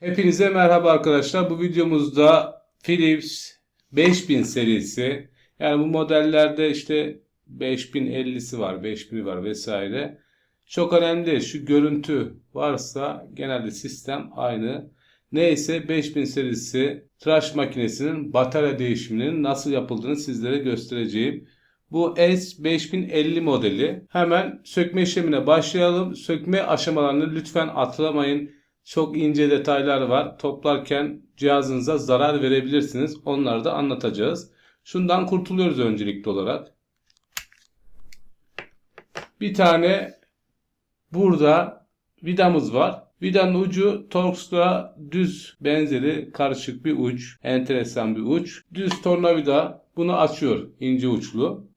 Hepinize merhaba arkadaşlar. Bu videomuzda Philips 5000 serisi yani bu modellerde işte 5050'si var, 5000'i var vesaire. Çok önemli. Şu görüntü varsa genelde sistem aynı. Neyse 5000 serisi tıraş makinesinin batarya değişiminin nasıl yapıldığını sizlere göstereceğim. Bu S5050 modeli. Hemen sökme işlemine başlayalım. Sökme aşamalarını lütfen atlamayın. Çok ince detaylar var. Toplarken cihazınıza zarar verebilirsiniz. Onları da anlatacağız. Şundan kurtuluyoruz öncelikli olarak. Bir tane burada vidamız var. Vidanın ucu Torx'la düz benzeri karışık bir uç. Enteresan bir uç. Düz tornavida bunu açıyor ince uçlu.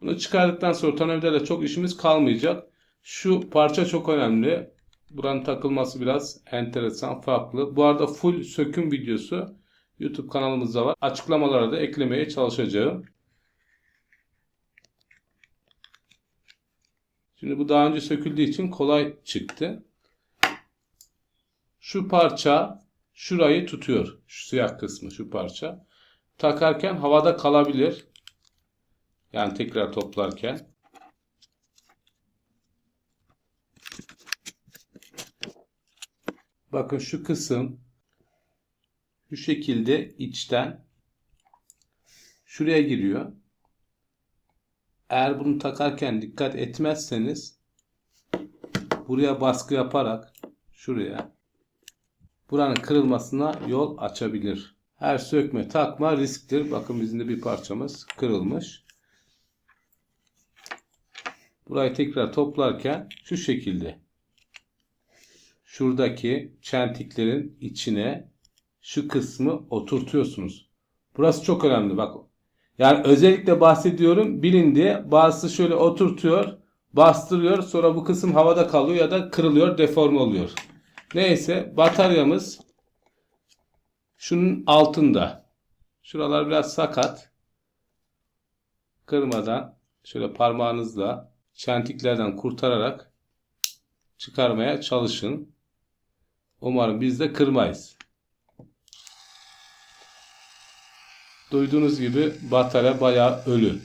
Bunu çıkardıktan sonra tornavidayla çok işimiz kalmayacak. Şu parça çok önemli. Buranın takılması biraz enteresan, farklı. Bu arada full söküm videosu YouTube kanalımızda var. Açıklamalara da eklemeye çalışacağım. Şimdi bu daha önce söküldüğü için kolay çıktı. Şu parça şurayı tutuyor. Şu siyah kısmı şu parça. Takarken havada kalabilir. Yani tekrar toplarken. Bakın şu kısım şu şekilde içten şuraya giriyor. Eğer bunu takarken dikkat etmezseniz buraya baskı yaparak şuraya buranın kırılmasına yol açabilir. Her sökme takma risktir. Bakın bizim de bir parçamız kırılmış. Burayı tekrar toplarken şu şekilde şuradaki çentiklerin içine şu kısmı oturtuyorsunuz. Burası çok önemli. Bak yani özellikle bahsediyorum bilin diye bazısı şöyle oturtuyor, bastırıyor sonra bu kısım havada kalıyor ya da kırılıyor, deforme oluyor. Neyse bataryamız şunun altında. Şuralar biraz sakat. Kırmadan şöyle parmağınızla çentiklerden kurtararak çıkarmaya çalışın. Umarım biz de kırmayız. Duyduğunuz gibi batarya bayağı ölü.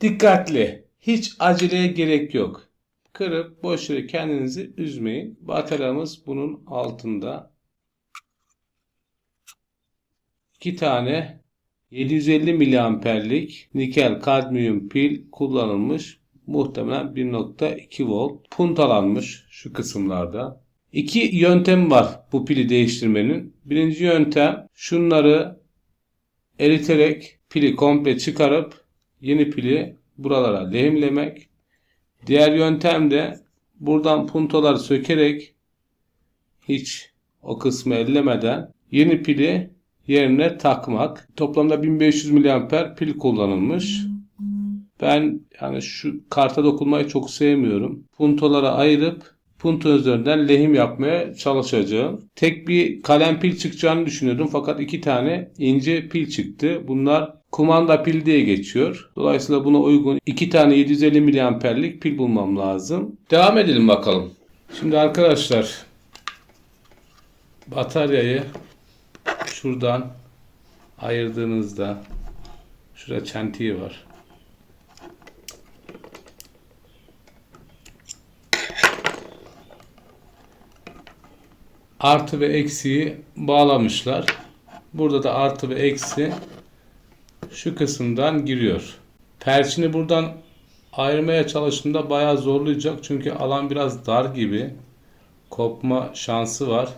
Dikkatli. Hiç aceleye gerek yok. Kırıp boş yere kendinizi üzmeyin. Bataryamız bunun altında. İki tane 750 miliamperlik nikel kadmiyum pil kullanılmış. Muhtemelen 1.2 volt puntalanmış şu kısımlarda. İki yöntem var bu pili değiştirmenin. Birinci yöntem şunları eriterek pili komple çıkarıp yeni pili buralara lehimlemek. Diğer yöntem de buradan puntoları sökerek hiç o kısmı ellemeden yeni pili yerine takmak. Toplamda 1500 mAh pil kullanılmış. Ben yani şu karta dokunmayı çok sevmiyorum. Puntolara ayırıp punto üzerinden lehim yapmaya çalışacağım. Tek bir kalem pil çıkacağını düşünüyordum fakat iki tane ince pil çıktı. Bunlar kumanda pil diye geçiyor. Dolayısıyla buna uygun iki tane 750 miliamperlik pil bulmam lazım. Devam edelim bakalım. Şimdi arkadaşlar bataryayı şuradan ayırdığınızda şurada çentiği var. Artı ve eksiği bağlamışlar. Burada da artı ve eksi şu kısımdan giriyor. Perçini buradan ayırmaya çalıştığımda bayağı zorlayacak. Çünkü alan biraz dar gibi. Kopma şansı var.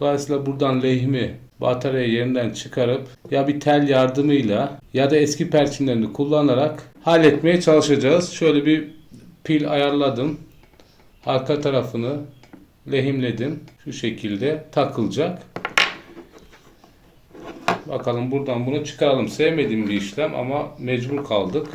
Dolayısıyla buradan lehimi bataryayı yerinden çıkarıp ya bir tel yardımıyla ya da eski perçinlerini kullanarak halletmeye çalışacağız. Şöyle bir pil ayarladım. Arka tarafını lehimledim. Şu şekilde takılacak. Bakalım buradan bunu çıkaralım. Sevmediğim bir işlem ama mecbur kaldık.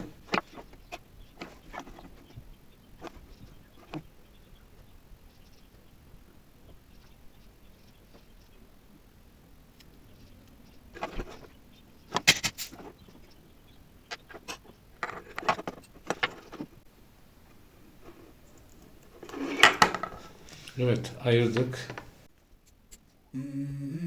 Evet, ayırdık. Let's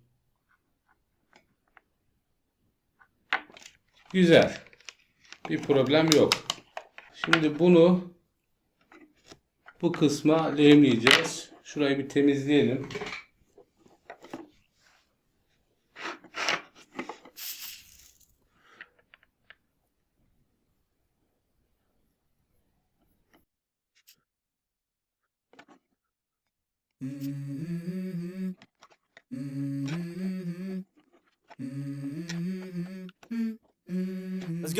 Güzel. Bir problem yok. Şimdi bunu bu kısma lehimleyeceğiz. Şurayı bir temizleyelim. Let's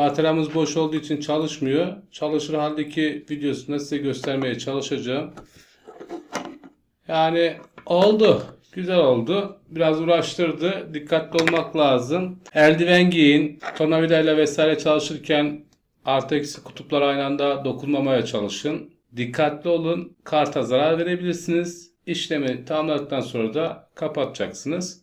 Bataryamız boş olduğu için çalışmıyor. Çalışır haldeki videosunda size göstermeye çalışacağım. Yani oldu. Güzel oldu. Biraz uğraştırdı. Dikkatli olmak lazım. Eldiven giyin. Tornavidayla vesaire çalışırken artı eksi kutuplara aynı anda dokunmamaya çalışın. Dikkatli olun. Karta zarar verebilirsiniz. İşlemi tamamladıktan sonra da kapatacaksınız.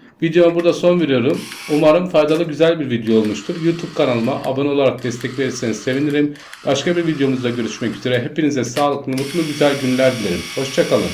Videoma burada son veriyorum. Umarım faydalı güzel bir video olmuştur. YouTube kanalıma abone olarak destek verirseniz sevinirim. Başka bir videomuzda görüşmek üzere. Hepinize sağlıklı, mutlu, güzel günler dilerim. Hoşçakalın.